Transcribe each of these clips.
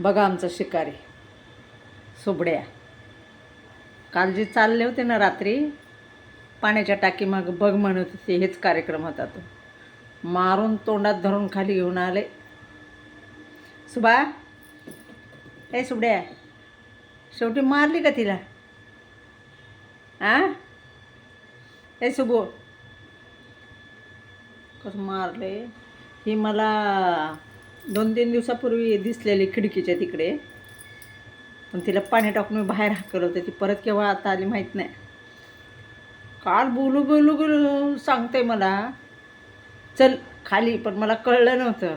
बघा आमचा शिकारी. सुबड्या. काल जे चालले होते ना रात्री पाण्याच्या टाकीमाग बघ म्हणत होते हेच कार्यक्रम होता तो. मारून तोंडात धरून खाली घेऊन आले. सुबा हे सुबड्या शेवटी मारली का तिला? आ? हे सुबो. कसं मारले? ही मला दोन तीन दिवसापूर्वी दिसलेली खिडकीच्या तिकडे. पण तिला पाणी टाकून मी बाहेर हाकलं होतं ती परत केव्हा आता आली माहीत नाही. काल बोलू बोलू बोलू सांगते मला. चल खाली पण मला कळलं नव्हतं.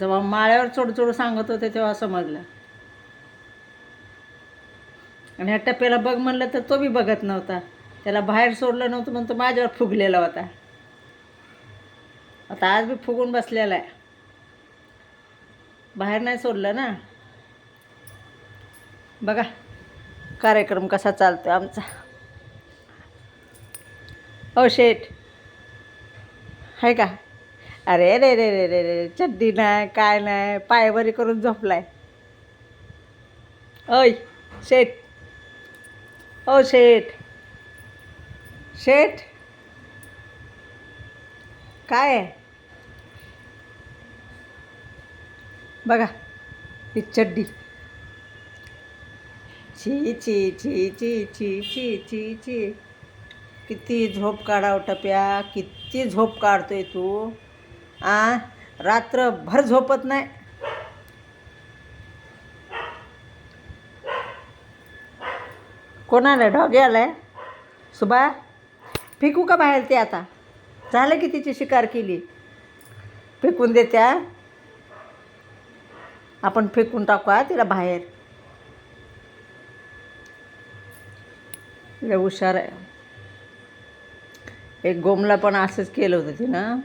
जेव्हा माळ्यावर चोड चोड सांगत होते तेव्हा समजलं. आणि ह्या टप्प्याला बघ म्हणलं तर तो बी बघत नव्हता. त्याला बाहेर सोडलं नव्हतं म्हणून तो माझ्यावर फुगलेला होता. आता आज बी फुगून बसलेला आहे. बाहेर नाही सोडलं ना. बघा कार्यक्रम कसा चालतो आमचा. हो शेठ. आहे का? अरे रे रे रे रे रे चड्डी नाही काय नाही पायबरी करून झोपलाय. ओय शेठ. ओ शेठ. शेठ. काय आहे? बघा ही चड्डी. छी छी छी छी छी छी छी छी. किती झोप काढाव टप्या किती झोप काढतोय तू? आ? रात्रभर झोपत नाही. कोणाला डॉगे आलाय सुबा फेकू का बाहेर ते आता? झालं की तिची शिकार केली? फेकून देत्या? आपण फेकून टाकूया तिला बाहेर. लय हुशार आहे. एक गोमला पण असंच केलं होतं तिनं.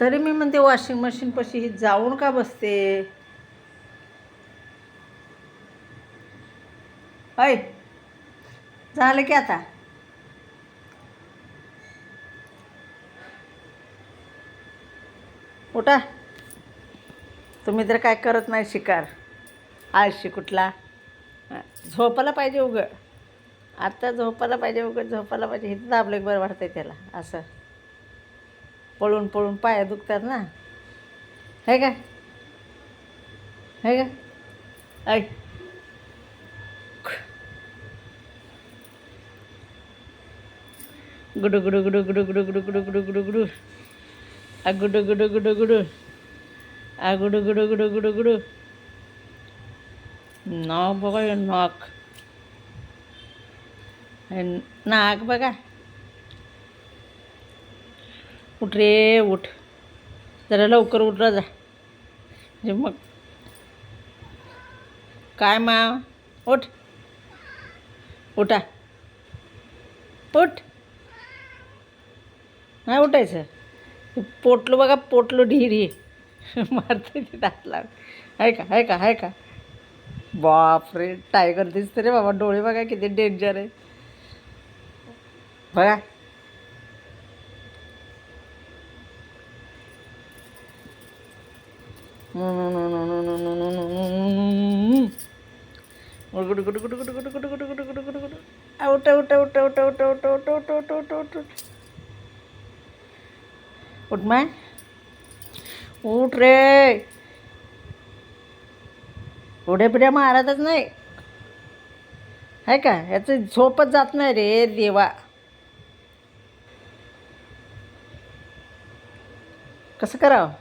तरी मी म्हणते वॉशिंग मशीनपाशी ही जाऊन का बसते? ऐ झालं की आता? उठा. तुम्ही तर काय करत नाही शिकार. आळशी कुठला? झोपायला पाहिजे उघड आत्ता झोपायला पाहिजे उघड झोपायला पाहिजे. हे दाबलं बरं बरं वाटतंय त्याला. असं. पळून पळून पाय दुखतात ना. हे का? है का? ऐ. गुडू गुडू गुडू गुडू गुडू गुडू गुडू गुडू गुडू गुडू. आ गुडू गुडू गुडू. गुडू आ गुडू गुडू गुडू. गुडू बघा हे नाक. नाक बघा. उठ रे उठ. जरा लवकर उठ जा म्हणजे मग. काय मा? उठ. उठा. उठ. नाही उठायचं. ते पोटलं बघा पोटलो ढिरी मारते ते दातला ऐका आहे का आहे का आहे का बापरे टायगर दिसते रे बाबा डोळे बघा किती डेंजर आहे बघा out out out out out out out out out out out उठ उठ मैं उठ रे उड्या पिढ्या मारतच नाही आहे का याचं झोपच जात नाही रे देवा कसं करावं